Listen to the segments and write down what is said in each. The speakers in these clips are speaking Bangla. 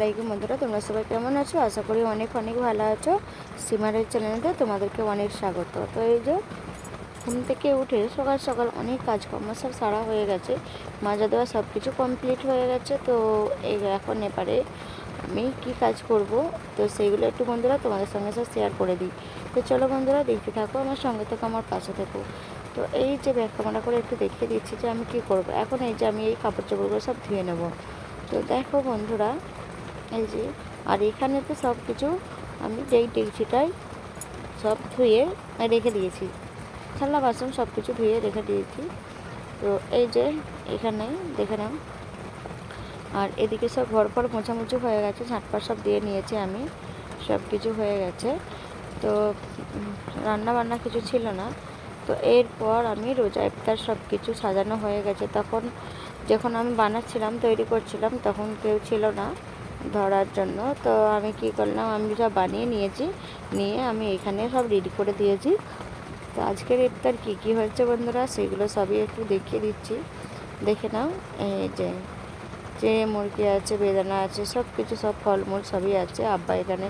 আলাইকুম বন্ধুরা, তোমরা সবাই কেমন আছো? আশা করি অনেক অনেক ভালো আছো। সিমারের চ্যানেলে তোমাদেরকে অনেক স্বাগত। তো এই যে ঘুম থেকে উঠে সকাল সকাল অনেক কাজকর্ম সব সারা হয়ে গেছে, মাজা দেওয়া সব কিছু কমপ্লিট হয়ে গেছে। তো এই এখন এবারে আমি কি কাজ করব? তো সেইগুলো একটু বন্ধুরা তোমাদের সঙ্গে সব শেয়ার করে দিই। তো চলো বন্ধুরা, দেখতে থাকো, আমার সঙ্গে থাকো, আমার পাশে থেকো। তো এই যে ব্যাগ করে একটু দেখিয়ে দিচ্ছি যে আমি কি করব। এখন এই যে আমি এই কাপড় চোপড়গুলো সব ধুয়ে নেব। তো দেখো বন্ধুরা এই যে, আর এখানে তো সব কিছু আমি যেই ডেকচিটাই সব ধুয়ে রেখে দিয়েছি। থালা, বাসন সব কিছু ধুয়ে রেখে দিয়েছি। তো এই যে, এখানে দেখে নাও। আর এদিকে সব ঘর পর মোছামুছি হয়ে গেছে ঝাঁটপাট সব দিয়ে নিয়েছি আমি, সব কিছু হয়ে গেছে। তো রান্না বান্না কিছু ছিল না। তো এরপর আমি রোজা ইফতার সব কিছু সাজানো হয়ে গেছে। তখন যখন আমি বানাচ্ছিলাম, তৈরি করছিলাম, তখন কেউ ছিল না। ধরার জন্য। তো আমি কি করলাম, আমি সব বানিয়ে নিয়েছি, নিয়ে আমি এখানে সব রেডি করে দিয়েছি। তো আজকের ইফতার কী কী হয়েছে বন্ধুরা, সেগুলো সবই একটু দেখিয়ে দিচ্ছি। দেখে নাও, এই যে যে মুরগি আছে, বেদানা আছে সব কিছু সব ফলমূল সবই আছে। আব্বা এখানে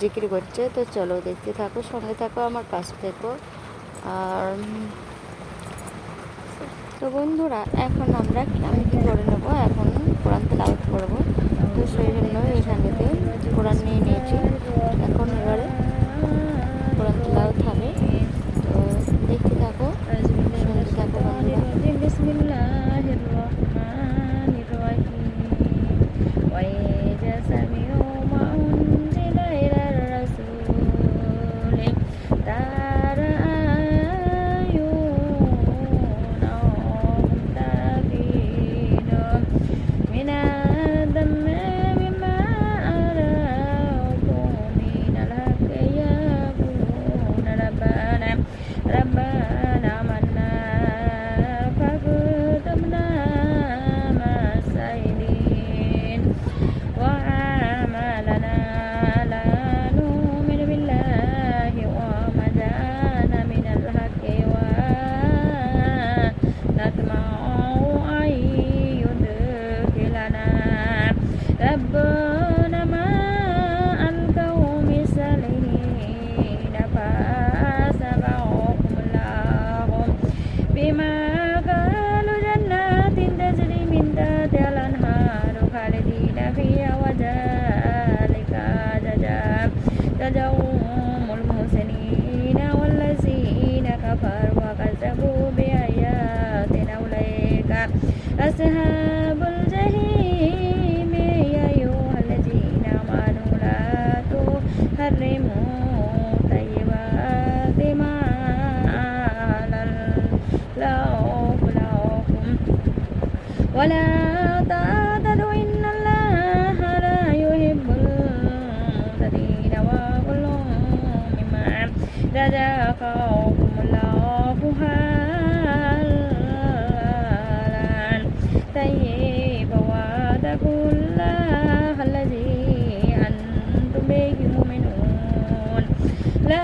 জিকির করছে, তো চলো দেখতে থাকো, সঙ্গে থাকো, আমার পাশে থেকো। আর তো বন্ধুরা, এখন আমরা আমি কী করে নেব? এখন কোরআন তেলাওয়াত করব। সেই জন্য এখানেতে কোরআন নিয়ে নিয়েছি। এখন এবারে ولا تعتدوا إن الله لا يحب المعتدين وكلوا مما رزقكم الله حلالا طيبا واتقوا الله الذي أنتم به مؤمنون لا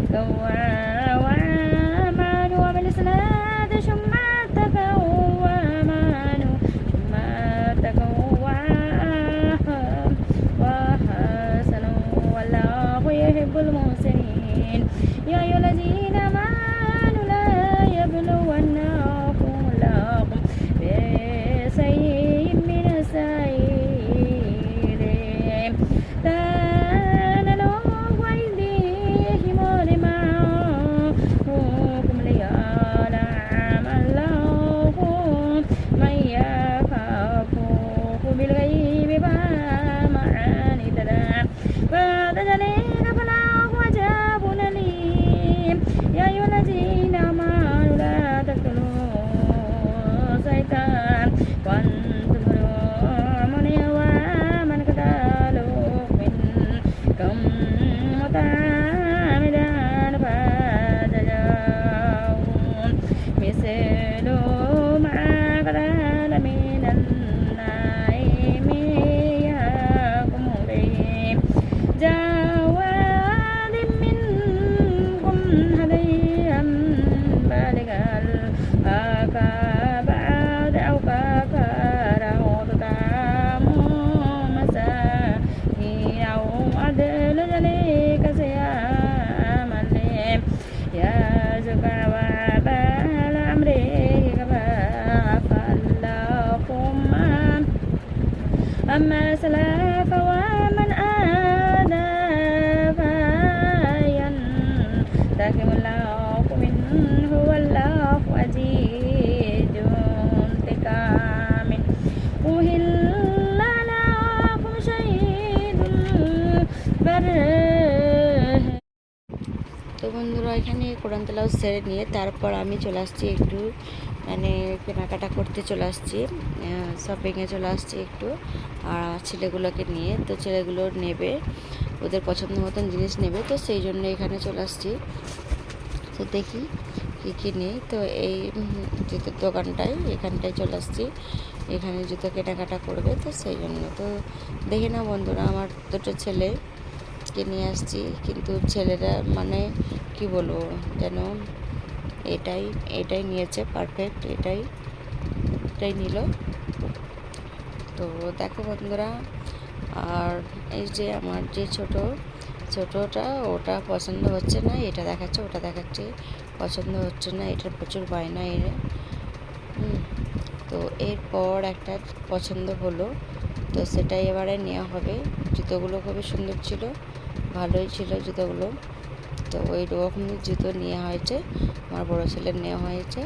the world. たじゃね。কোরআন তেলাও সেরে নিয়ে তারপর আমি চলে আসছি একটু মানে কেনাকাটা করতে চলে আসছি শপিংয়ে চলে আসছি একটু, আর ছেলেগুলোকে নিয়ে। তো ছেলেগুলো নেবে, ওদের পছন্দ মতন জিনিস নেবে, তো সেই জন্য এখানে চলে আসছি। তো দেখি কী কী নেই। তো এই জুতোর দোকানটায়, এখানটায় চলে আসছি। এখানে জুতো কেনাকাটা করবে, তো সেই জন্য। তো দেখি না বন্ধুরা, আমার দুটো ছেলে কে নিয়ে আসছি। কিন্তু ছেলেরা মানে কি বলব যেন এটাই এটাই নিয়েছে পারফেক্ট এটাই এটাই নিল। তো দেখো বন্ধুরা, আর এই যে আমার যে ছোট, ছোটটা ওটা পছন্দ হচ্ছে না, এটা দেখাচ্ছে, ওটা দেখাচ্ছে, পছন্দ হচ্ছে না এটার প্রচুর বায়না এর। তো এরপর একটা পছন্দ হলো, তো সেটাই এবারে নেওয়া হবে। জুতোগুলো খুবই সুন্দর ছিল। ভালোই ছিল জুতোগুলো। তো ওই রকমই জুতো নেওয়া হয়েছে, আমার বড় ছেলের নেওয়া হয়েছে।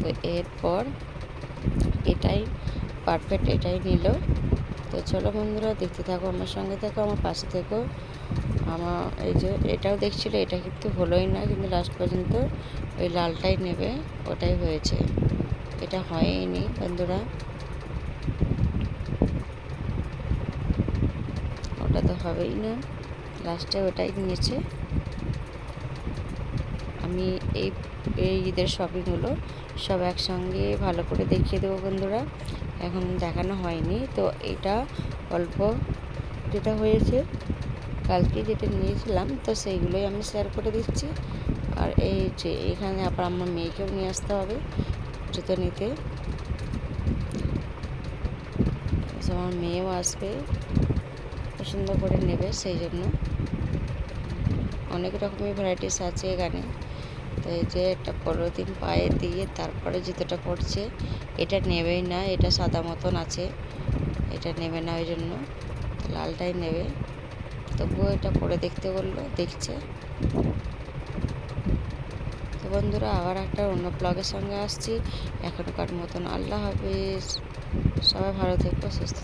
তো এরপর এটাই পারফেক্ট এটাই নিল। তো চলো বন্ধুরা, দেখতে থাকো, আমার সঙ্গে থাকো, আমার পাশে থেকো। আমার এই যে এটাও দেখছিল, এটা কিন্তু হলোই না, কিন্তু লাস্ট পর্যন্ত ওই লালটাই নেবে, ওটাই হয়েছে। এটা হয়নি বন্ধুরা। ওটা তো হবেই না। লাস্টে ওটাই নিয়েছে। আমি এই এই ঈদের শপিংগুলো সব একসঙ্গে ভালো করে দেখিয়ে দেবো বন্ধুরা। এখন দেখানো হয়নি। তো এটা অল্প যেটা হয়েছে, কালকে যেটা নিয়েছিলাম, তো সেইগুলোই আমি শেয়ার করে দিচ্ছি। আর এই যে এখানে আবার আমার মেয়েকেও নিয়ে আসতে হবে জুতো নিতে। আমার মেয়েও আসবে। পছন্দ করে নেবে সেই জন্য। অনেক রকমের ভ্যারাইটিস আছে এখানে। তো এই যে একটা পলিথিন পায়ে দিয়ে তারপরে জুতোটা পড়ছে এটা নেবেই না, এটা সাদা মতন আছে। এটা নেবে না ওই জন্য, লালটাই নেবে। তবুও এটা পরে দেখতে বলল, দেখছে। তো বন্ধুরা, আবার একটা অন্য ব্লগের সঙ্গে আসছি। এখনকার মতন আল্লাহ হাফিজ। সবাই ভালো থেকো, সুস্থ